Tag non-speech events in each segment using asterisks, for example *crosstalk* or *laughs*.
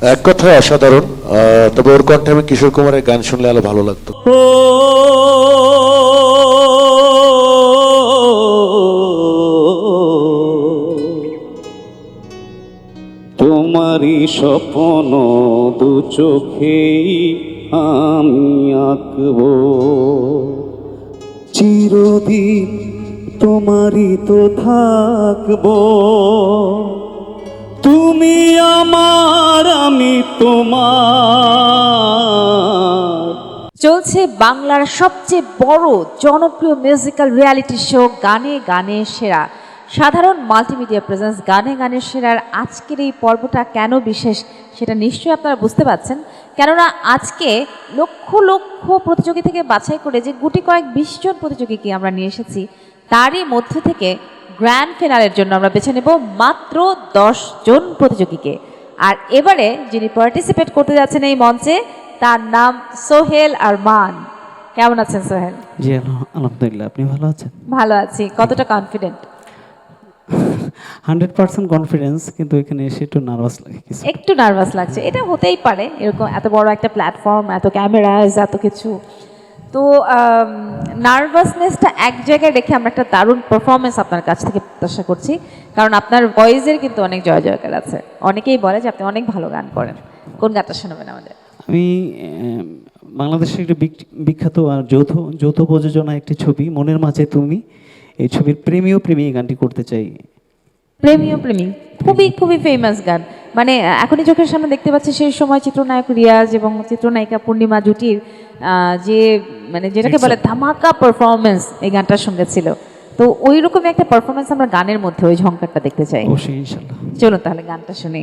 এক কথায় অসাধারণ। তবে ওর কণ্ঠে আমি কিশোর কুমারের গান শুনলে আরও ভালো লাগতো। তোমারই স্বপ্ন দু চোখেই আমি আঁকব। চিরদিন তোমারই তো থাকব। তুমি আমার, আমি তোমার। চলছে বাংলার সবচেয়ে বড় জনপ্রিয় মিউজিক্যাল রিয়ালিটি শো গানে গানে সেরা। সাধারণ মাল্টিমিডিয়া প্রেজেন্স গানে গানে সেরার আজকের এই পর্বটা কেন বিশেষ সেটা নিশ্চয়ই আপনারা বুঝতে পারছেন। কেননা আজকে লক্ষ লক্ষ প্রতিযোগী থেকে বাছাই করে যে গুটি কয়েক বিশ জন প্রতিযোগীকে আমরা নিয়ে এসেছি, তারই মধ্য থেকে গ্র্যান্ড ফিনালের জন্য আমরা বেছে নেব মাত্র দশ জন প্রতিযোগীকে। আর এবারে যিনি পার্টিসিপেট করতে যাচ্ছেন এই মঞ্চে তার নাম সোহেল আরমান। কেমন আছেন সোহেল? জি আলহা- আলহামদুলিল্লাহ আপনি ভালো আছেন? ভালো আছি। কতটা কনফিডেন্ট হান্ড্রেড পার্সেন্ট কনফিডেন্স কিন্তু এখানে এসে একটু নার্ভাস লাগে একটু নার্ভাস লাগছে। এটা হতেই পারে এরকম এত বড় একটা প্ল্যাটফর্ম এত ক্যামেরাজ এত কিছু। তো নার্ভাসনেসটা এক জায়গায় রেখে আমরা একটা দারুণ পারফরমেন্স আপনার কাছ থেকে প্রত্যাশা করছি। কারণ আপনার ভয়েসের কিন্তু অনেক জয় জয়কার আছে। অনেকেই বলে যে আপনি অনেক ভালো গান করেন। কোন গানটা শোনাবেন আমাদের? আমি বাংলাদেশের একটি বিখ্যাত আর যৌথ যৌথ প্রযোজনা একটি ছবি, মনের মাঝে তুমি, এই ছবির প্রেমীয় প্রেমী গানটি করতে চাই। প্রেমীয় প্রেমী। খুবই খুবই ফেমাস গান। মানে এখনই চোখের সামনে দেখতে পাচ্ছি সেই সময় চিত্রনায়ক রিয়াজ এবং চিত্রনায়িকা পূর্ণিমা জুটির আহ, যে মানে যেটাকে বলে ধামাকা পারফরমেন্স এই গানটার সঙ্গে ছিল। তো ওই রকমই একটা পারফরমেন্স আমরা গানের মধ্যে ওই ঝঙ্কারটা দেখতে চাই। চলুন তাহলে গানটা শুনি।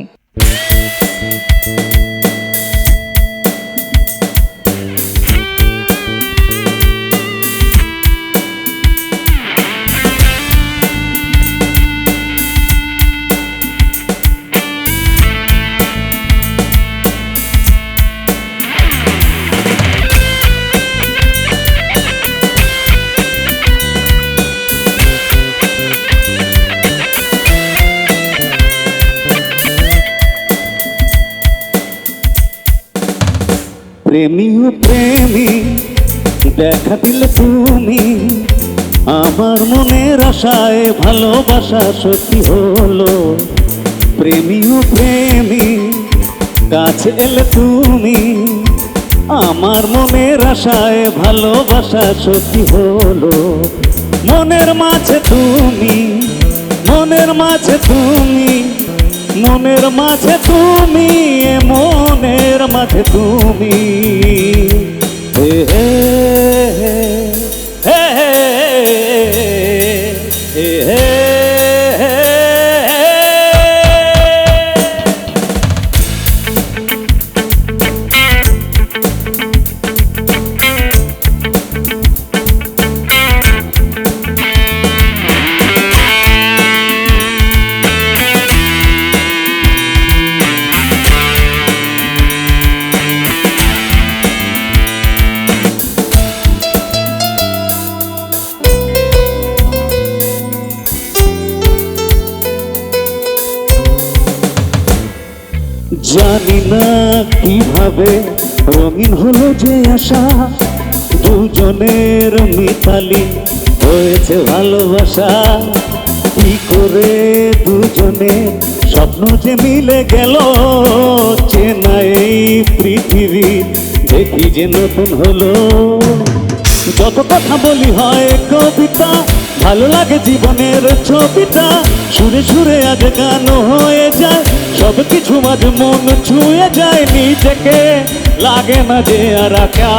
প্রেমী প্রেমী, দেখা দিলে তুমি। আমার মনের আশায় ভালোবাসা সত্যি হলো। প্রেমী প্রেমী, কাছে এলে তুমি। আমার মনের আশায় ভালোবাসা সত্যি হলো। মনের মাঝে তুমি, মনের মাঝে তুমি। মনের মাঝে তুমি মনের মাঝে তুমি। হে হে। কীভাবে রঙিন হলো যে আশা, দুজনের মিতালি হয়েছে ভালোবাসা। কি করে দুজনে স্বপ্ন যে মিলে গেল চেনা এই পৃথিবী, দেখি যে নতুন হলো। যত কথা বলি হয় কবিতা, ভালো লাগে জীবনের ছবিটা। সুরে সুরে আজ গান হয়ে যায় সব কিছু মাঝে মন ছুঁয়ে যায় নিজেকে লাগে না যে আর একা।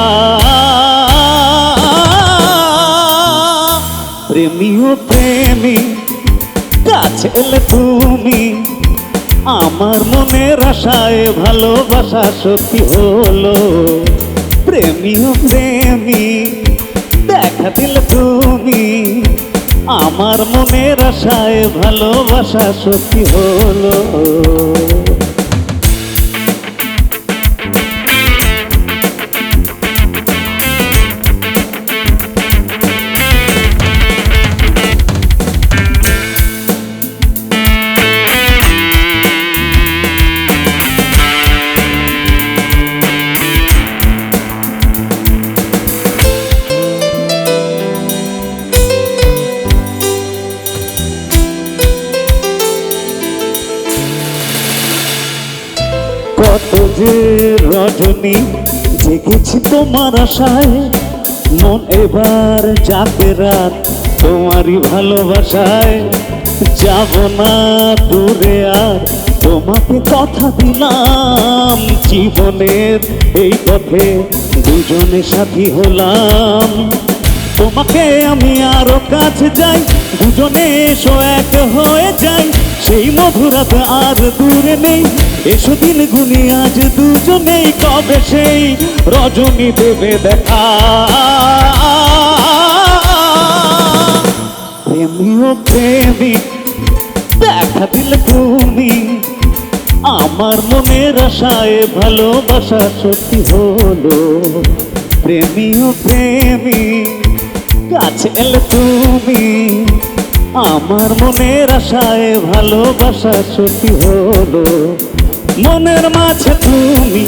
প্রেমী ও প্রেমী, কাছে এলে তুমি, আমার মনের আশায় ভালোবাসা সত্যি হলো প্রেমীও প্রেমী, দেখা দিলে তুমি আমার মনের আশায় ভালোবাসা সত্যি হলো। তোমার আশায় মন এবার যাবে রাত। তোমারই ভালোবাসায় যাব না দূরে আর। তোমাকে কথা দিলাম জীবনের এই পথে, দুজনে সাথী হলাম। তোমাকে আমি আরও কাছে যাই, দুজনে এসো এক হয়ে। সেই মধুরাত আর দূরে নেই। এসো দিন গুনি আজ দুজনেই কবে সেই রজনী দেবে দেখা। প্রেমীয় প্রেমিক দেখা দিলে তুমি আমার মনের আশায় ভালোবাসা সত্যি হলো। প্রেমীয় প্রেমী, কাছে এলে তুমি। আমার মনের আশায় ভালোবাসা সত্যি হলো। মনের মাঝে তুমি,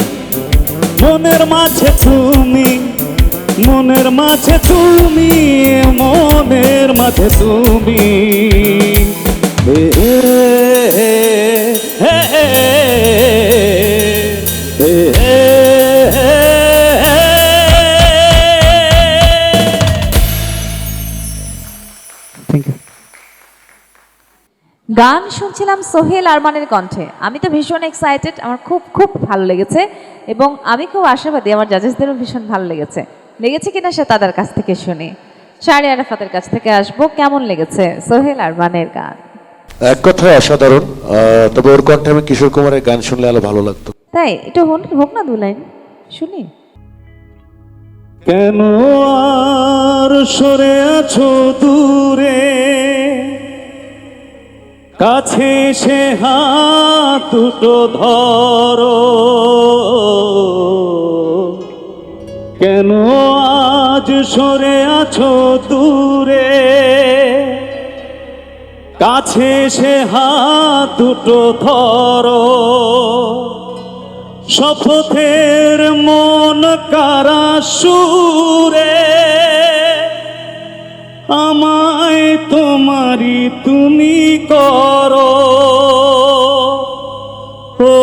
মনের মাঝে তুমি, মনের মাঝে তুমি, মনের মাঝে তুমি। শুনছিলাম সোহেল আরমানের কণ্ঠে। আমি তো ভীষণ এক্সাইটেড আমার খুব খুব ভালো লেগেছে এবং আমি খুব আশাবাদী আমার জাজেসদেরও ভীষণ ভালো লেগেছে। লেগেছে কিনা সে তাদের কাছ থেকে শুনি। শাড়ি আরাফাতের কাছ থেকে আসব। কেমন লেগেছে সোহেল আরমানের গান? এক কথায় অসাধারণ। তবে ওর কণ্ঠে আমি কিশোর কুমারের গান শুনলে আরও ভালো লাগতো। তাই? একটু হোক হোক না দু লাইন। শুনি। কেন আর সরে আছো দূরে? কাছে সে হাত দুটো ধরো। কেন আজ সরে আছো দূরে? কাছে সে হাত দুটো ধরো। শপথের মন কারা সুরে? আমায় তোমারি তুমি করো। ও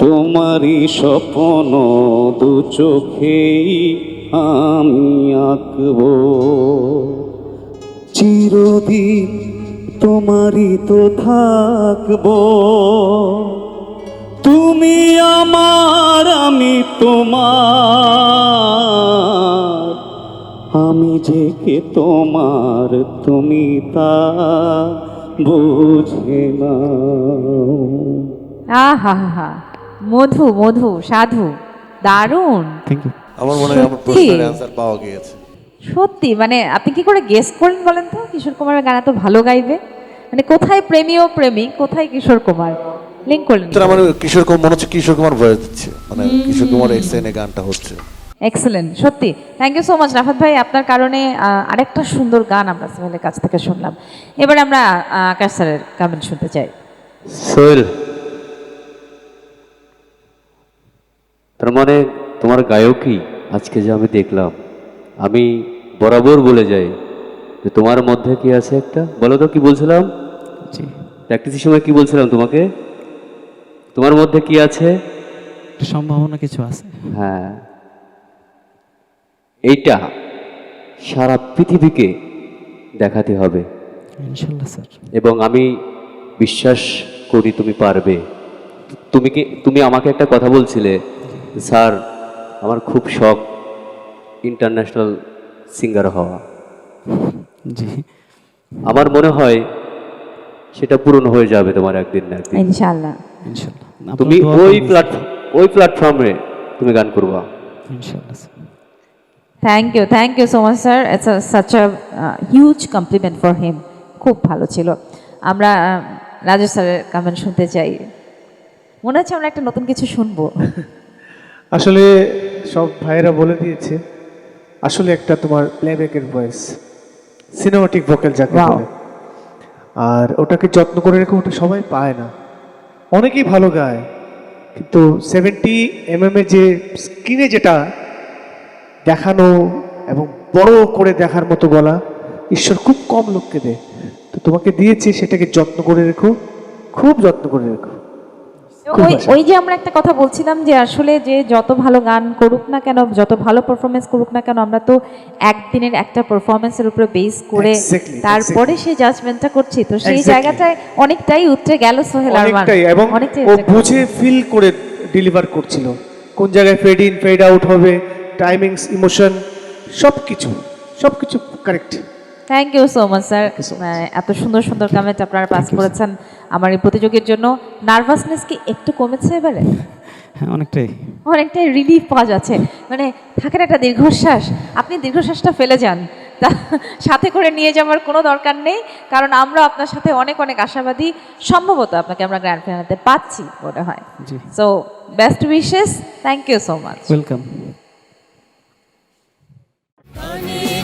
তোমারই স্বপ্ন দু চোখেই আমি আঁকবো। চিরদিন তোমারই তো থাকব। তুমি আমার আমি তোমার। আমি যে কে তোমার তুমি তা বুঝে না আহা হা মধু মধু সাধু দারুণ। থ্যাংক ইউ আমার মনে হয় আমার সত্যি? প্রশ্নের অ্যান্সার পাওয়া গিয়েছে। সত্যি মানে আপনি কি করে গেস করলেন বলেন তো? কিশোর কুমারের গান এত ভালো গাইবে। মানে কোথায় প্রেমী ও প্রেমিক কোথায় কিশোর কুমার? লিঙ্ক করলেন। আমার কিশোর কুমার মনে হচ্ছে কিশোর কুমার ভয়েস দিচ্ছে। মানে কিশোর কুমার এক্সেনে গানটা হচ্ছে। এক্সেলেন্ট সত্যি। Thank you so much Rafat ভাই। আপনার কারণে আরেকটা সুন্দর গান আমরা সোহেলের কাছ থেকে শুনলাম। এবার আমরা আকাশ স্যারের কমেন্ট শুনতে চাই। সোহেল তার মানে তোমার গায়কই আজকে যে আমি দেখলাম আমি বরাবর বলে যাই যে তোমার মধ্যে কি আছে একটা? বলো তো কি বলছিলাম? প্র্যাকটিসের সময় কি বলছিলাম তোমাকে? তোমার মধ্যে কি আছে? সম্ভাবনা কিছু আছে। হ্যাঁ। এইটা সারা পৃথিবীকে দেখাতে হবে। ইনশাল্লাহ স্যার। এবং আমি বিশ্বাস করি তুমি পারবে। তুমি কি তুমি আমাকে একটা কথা বলছিলে স্যার আমার খুব শখ ইন্টারন্যাশনাল সিঙ্গার হওয়া। জি। আমার মনে হয় সেটা পূরণ হয়ে যাবে তোমার একদিন না একদিন। ইনশাআল্লাহ ইনশাল্লাহ। তুমি ওই প্ল্যাটফর্ম ওই প্ল্যাটফর্মে তুমি গান করবা। ইনশাল্লাহ sir. Thank you thank you so much sir it's such a huge compliment for him খুব ভালো ছিল। আমরা আহ, রাজু স্যারের কমেন্ট শুনতে চাই। মনে হচ্ছে আমরা একটা নতুন কিছু শুনব। *laughs* আসলে সব ভাইয়েরা বলে দিয়েছে আসলে একটা তোমার প্লেব্যাকের ভয়েস সিনেমাটিক ভোকাল যাকে. আর ওটাকে যত্ন করে রেখে ওটা সবাই পায় না। অনেকেই ভালো গায়, কিন্তু সেভেন্টি এম এর যে স্ক্রিনে যেটা দেখানো এবং বড় করে দেখার মতো গলা, ঈশ্বর খুব কম লোককে দেয়। তো তোমাকে দিয়েছে সেটাকে যত্ন করে রেখো, খুব যত্ন করে রেখো। ওই ওই যে আমরা একটা কথা বলছিলাম যে আসলে যে যত ভালো গান করুক না কেন যত ভালো পারফরমেন্স করুক না কেন আমরা তো একদিনের একটা পারফরমেন্সের উপরে বেস করে তারপরে সেই জাজমেন্টটা করছি। তো সেই জায়গাটায় অনেকটাই উতরে গেল সোহেল আরমান। অনেকটাই এবং ও বুঝে ফিল করে ডেলিভার করছিল। কোন জায়গায় ফেড ইন ফেড আউট হবে টাইমিংস ইমোশন সব কিছু সব কিছু correct thank you so much sir you so much. এত সুন্দর সুন্দর কমেন্ট আপনারা পাস করেছেন আমার এই প্রতিযোগীর জন্য। নার্ভাসনেস কি একটু কমেছে এবারে? হ্যাঁ অনেকটাই। অনেকটাই রিলিফ পাওয়া যাচ্ছে। মানে থাকেন একটা দীর্ঘশ্বাস আপনি দীর্ঘশ্বাসটা ফেলে যান। তা সাথে করে নিয়ে যাওয়ার কোনো দরকার নেই কারণ আমরা আপনার সাথে অনেক অনেক আশাবাদী। সম্ভবত আপনাকে আমরা গ্র্যান্ড ফিনালেতে পাচ্ছি মনে হয়। So best wishes thank you so much welcome